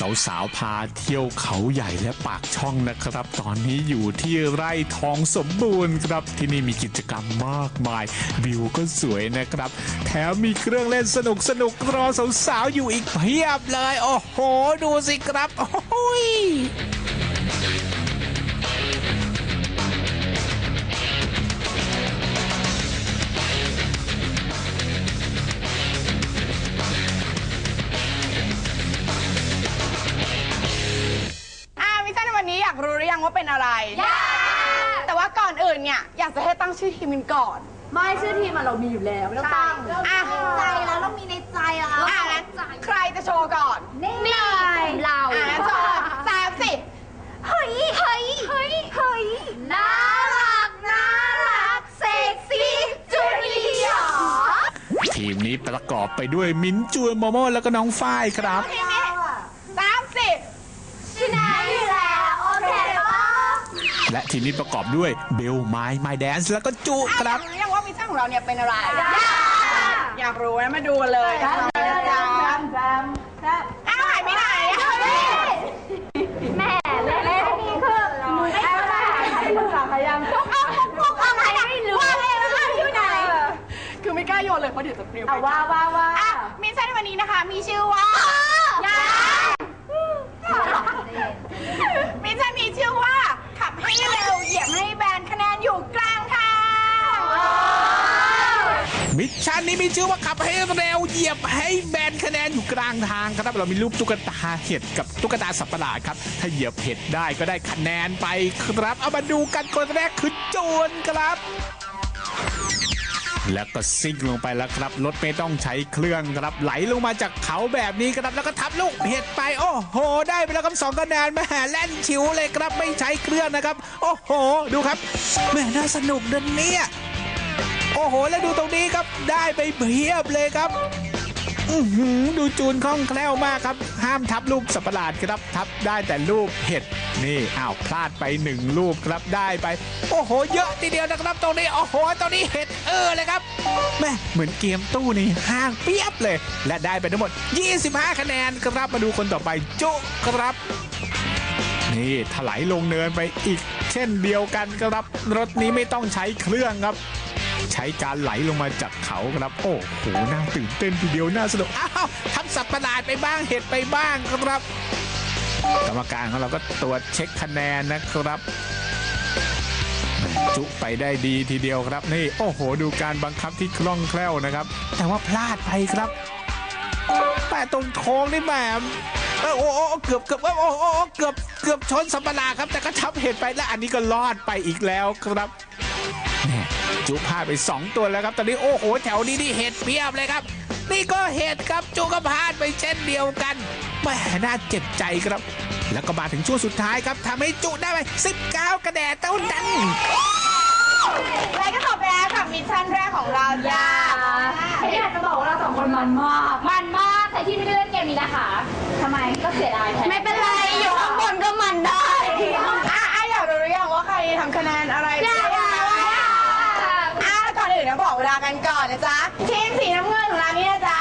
สาวๆพาเที่ยวเขาใหญ่และปากช่องนะครับ ตอนนี้อยู่ที่ไร่ทองสมบูรณ์ครับที่นี่มีกิจกรรมมากมายวิวก็สวยนะครับ แถมมีเครื่องเล่นสนุกสนุกๆรอสาวๆอยู่อีกเพียบเลย โอ้โห ดูสิครับ โอ้ย ว่าเป็นอะไรอยากแต่ว่าก่อนอื่นเนี่ย อยากจะให้ตั้งชื่อทีมกันก่อน ไม่ชื่อทีมอะเรามีอยู่แล้วไม่ต้องตั้งอะใจแล้วเรามีในใจแล้วอ่างั้นใครจะโชว์ก่อน นี่เราอ่าโชว์สามสิเฮ้ยเฮ้ยเฮ้ยเฮ้ยน่ารักน่ารักเซ็กซี่จูเนียร์ทีมนี้ประกอบไปด้วยมิ้นท์จูนโมโมแล้วก็น้องฝ้ายครับทีมนี้สามสิชินาอยู่แล้วโอเคปะ และทีมนี้ประกอบด้วยเบลไม้ไม้แดนซ์แล้วก็จุอะคอรัยาบกรู้หรือยังว่ามิชชั่นของเราเนี่ยเป็นอะไร อยากอยากรู้นะมาดูกันเลยนะจ๊ะอ้าวหายไปไหนอะแม่เล่นเล่นนี่คือไม่เข้าใจภาษาพยางพวกเอาพวกเอาอะไรไม่รู้ว่าอยู่ไหน คือไม่กล้าโยนเลยเพราะเดี๋ยวจะปลิวไปเอาว่าว่าว่าอะมิชชั่นในวันนี้นะคะ มีชื่อว่า มิชชั่นมีชื่อว่า ขับให้เร็วเหยียบให้แบนคะแนนอยู่กลางทาง มีชื่อว่าขับให้เร็วเหยียบให้แบนคะแนนอยู่กลางทางครับ เรามีรูปตุ๊กตาเห็ดกับตุ๊กตาสัตว์ประหลาดครับ ถ้าเหยียบเห็ดได้ก็ได้คะแนนไปครับ เอามาดูกันคนแรกคือโจนครับแล้วก็ซิ่งลงไปแล้วครับ รถไม่ต้องใช้เครื่องครับ ไหลลงมาจากเขาแบบนี้ครับ แล้วก็ทับลูกเห็ดไป โอ้โห ได้ไปแล้วครับสองคะแนนแม่แล่นชิวเลยครับ ไม่ใช้เครื่องนะครับ โอ้โห ดูครับแม่น่าสนุกเดินเนี่ย อ้โห แล้วดูตรงนี้ครับได้ไปเพียบเลยครับดูจูนคล่องแคล่วมากครับ ห้ามทับลูกสัปะหลาดครับทับได้แต่ลูกเห็ดนี่อ้าวพลาดไปหนึ่งลูกครับได้ไป โอ้โห เยอะทีเดียวนะครับตรงนี้โอ้โหตรงนี้เห็ดเออเลยครับแม่เหมือนเกมตู้นี่ห้างเปียบเลย และได้ไปทั้งหมด 25 คะแนนครับมาดูคนต่อไปจุครับนี่ถลายลงเนินไปอีกเช่นเดียวกันครับ รถนี้ไม่ต้องใช้เครื่องครับ ใช้การไหลลงมาจากเขาครับโอ้โหน่าตื่นเต้นทีเดียวน่าสนุกอ้าวทำสับประหลาดไปบ้างเห็ดไปบ้างครับ กรรมการของเราก็ตรวจเช็คคะแนนนะครับจุไปได้ดีทีเดียวครับนี่โอ้โห ดูการบังคับที่คล่องแคล่วนะครับ แต่ว่าพลาดไปครับแต่ตรงโค้งนี่แหมโอ้โอ้เกือบเกือบโอ้โอ้เกือบเกือบชนสัมปะหลาดครับ แต่ก็ทับเห็ดไปและอันนี้ก็รอดไปอีกแล้วครับ จุพลาดไป 2 ตัวแล้วครับ ตอนนี้โอ้โห แถวนี้นี่เห็ดเพียบเลยครับ นี่ก็เห็ดครับจุก็พลาดไปเช่นเดียวกันแหม่น่าเจ็บใจครับ แล้วก็มาถึงช่วงสุดท้ายครับทำให้จุได้ไป19คะแนนเท่านั้นและก็จบไปแล้วกับมิชชั่นแรกของเราจ้าอยากจะบอกว่าเราสองคนมันมาก มันมาก แต่ที่ไม่ได้เล่นเกมนี้นะคะทำไมก็เสียดายแทนไม่เป็นไร อยู่ข้างบนก็มันได้อะอะอยากรู้หรือยังว่าใครทำคะแนนอะไร อยากอยากอยาก อะก่อ นอื่นนะบอกเวลากันก่อนนะจ๊ะทีมสีน้ำเงินของเรานี่นะจ๊ะ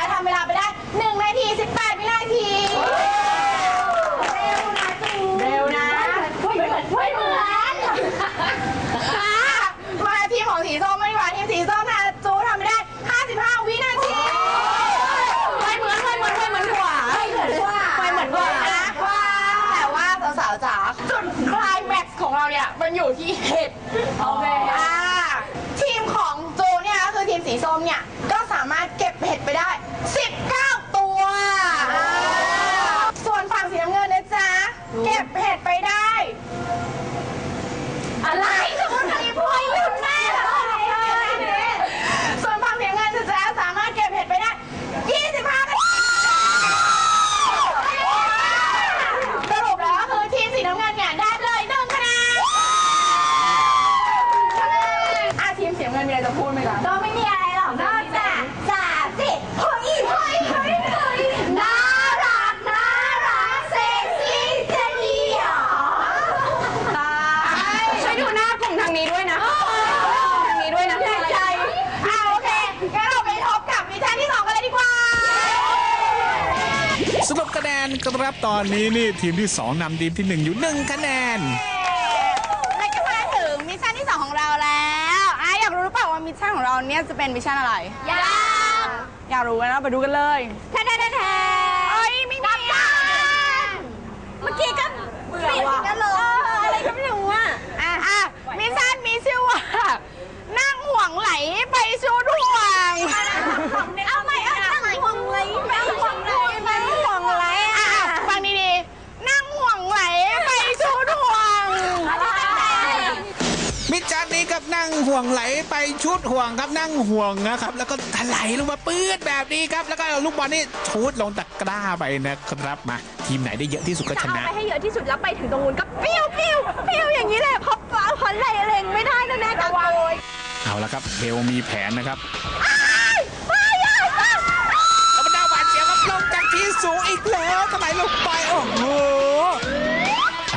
มีอะไรจะพูดไหมจ๊ะก็ไม่มีอะไรหรอกนอกจากสาสิบเฮ้ยเฮ้ยเฮ้ยเฮ้ยน่ารักน่ารักเซ็กซี่จะดีหรอใช่ช่วยดูหน้ากลุ่มทางนี้ด้วยนะทางนี้ด้วยนะแรงใจอ่าโอเคงั้นเราไปพบกับมิชชั่นที่สองกันเลยดีกว่าสรุปคะแนนครับตอนนี้นี่ทีมที่ 2นำทีมที่ 1 อยู่ 1 คะแนน นของเราเนี่ยจะเป็นมิชชั่นอะไรยากอยากรู้นะไปดูกันเลยแท้แท้แท้แท้เอ้ยไม่มีอะเมื่อกี้ก็เบื่อว่ะกันเลยอะไรก็ไม่รู้อะอะอะมิชชั่นมีชื่อว่านั่งห่วงไหลไปชุดห่วง เอาใหม่เอานั่งห่วงเลยนั่งห่วงเลย นั่งห่วงไหลอะอะฟังดีๆนั่งห่วงไหลไปชุดห่วง มิจฉานี้กับนั่ง ห่วงไหลไปชุดห่วงครับนั่งห่วงนะครับ แล้วก็ถลายลงมาปื้ดแบบนี้ครับ แล้วก็เอาลูกบอลนี่ชูดลงตะกร้าไปนะครับมา ทีมไหนได้เยอะที่สุดก็ชจะเอานะไปให้เยอะที่สุดแล้วไปถึงตรงนู้นก็ปิ้วปิ้วปิ้วอย่างนี้แหละเพราะเพราะอะไรเร่งไม่ได้นะแม่กระวังเอาละครับเบลมีแผนนะครับ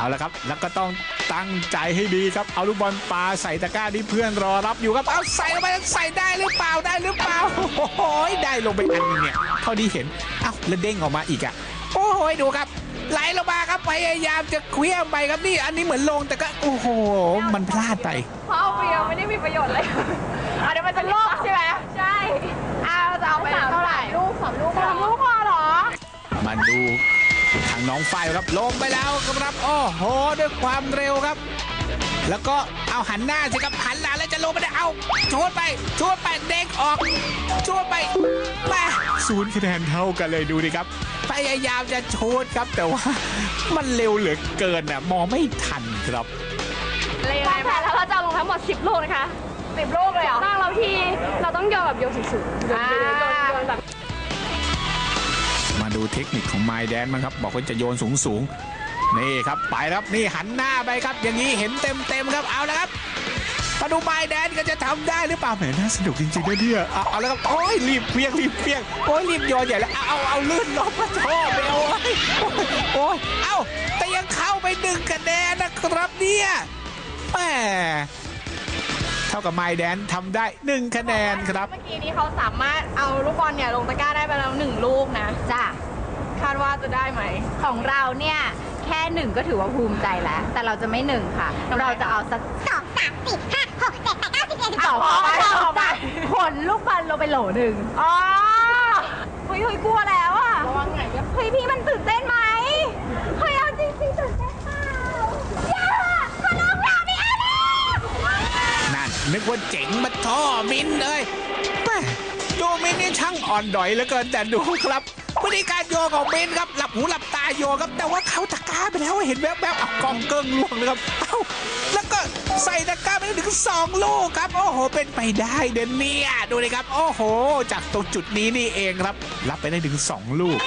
เอาละครับ แล้วก็ต้องตั้งใจให้ดีครับ เอาลูกบอลปาใส่ตะกร้าที่เพื่อนรอรับอยู่ครับ เอาใส่ลงไปใส่ได้หรือเปล่าได้หรือเปล่า โอ้โหได้ลงไปอันหนึงเนี่ย เท่าที่เห็น เอ้าแล้วเด้งออกมาอีกอะ โอ้โหดูครับไหลลงมาครับพยายามจะเคลี้ยงไปครับนี่ อันนี้เหมือนลงแต่ก็โอ้โห มันพลาดไปเพราะเอาเปรียวไม่ได้มีประโยชน์เลยอะเดี๋ยวมันจะโลกใช่ไหมใช่อะเราจะเอาไปเท่าไหร่ลูกสามลูกสามลูกพอเหรอมาดู ทางน้องฝ้ายครับลงไปแล้วครับโอ้โหด้วยความเร็วครับ แล้วก็เอาหันหน้าสิครับหันหลังแล้วจะลงไปได้เอาชวนไปชวนไปเด้งออกชวนไปแม่ศูนย์คะแนนเท่ากันเลยดูดิครับ พยายามจะชวนครับแต่ว่ามันเร็วเหลือเกินอะมองไม่ทันครับเลยไงแผนแล้วเราจะเอาลงทั้งหมด 10 ลูกนะคะสิบลูกเลยเหรอตั้งเราที่เราต้องโยนแบบโยนสูงๆโยนโยนโยนโยนแบบมา ดูเทคนิคของไมแดนมั้งครับ บอกว่าจะโยนสูงสูงๆนี่ครับไปครับนี่หันหน้าไปครับ อย่างนี้เห็นเต็มเต็มๆครับเอาแล้วครับมาดูไมแดนก็จะทำได้หรือเปล่าแหมน่าสนุกจริงๆนะเนี่ยเอาเอาแล้วครับโอ้ยรีบเพียงรีบเพียงโอ้ยรีบโยนใหญ่แล้วเอาเอาเอาลื่นลงมาชอบไปเอาไว้โอ้ยเอาแต่ยังเข้าไปหนึ่งคะแนนนะครับเนี่ยแหมเท่ากับไมแดนทำได้หนึ่งคะแนนครับ เมื่อกี้นี้เขาสามารถเอาลูกบอลเนี่ยลงตะกร้าได้ไปแล้วหนึ่งลูกนะ จ้ะคา ดว่าจะได้ไหม ของเราเนี่ย แค่หนึ่งก็ถือว่าภูมิใจแล้ว แต่เราจะไม่หนึ่งค่ะ เราจะเอาสักสองสามสี่ห้าหกเจ็ดแปดเก้าสิบเอ็ดสิบสองพอไหมเราพอไหมจะขนลูกบอลลงไปโหลหนึ่งอ๋อเฮ้ยเฮ้ยกลัวแล้วอะระวังไหนเนี่ยเฮ้ยพี่มันตื่นเต้นไหมเฮ้ยเอาจริงจริงๆตื่นเต้นเปล่าอย่าขอร้องอย่าไม่เอาแล้วนั่นนึกว่าเจ๋งมาท่อมินเลยแม่ดูมินนี่ช่างอ่อนดอยเหลือเกินแต่ดูครับ วิธีการโยของเบนครับหลับหูหลับตาโยครับ แต่ว่าเขาตะกร้าไปแล้วเห็นแวบๆเอากองเกิ้งล่วงเลยครับเอ้าแล้วก็ใส่ตะกร้าไปถึงสองลูกครับ โอ้โห เป็นไปได้เดนเนี่ยดูเลยครับ โอ้โห จากตรงจุดนี้นี่เองครับ รับไปได้ถึงสองลูก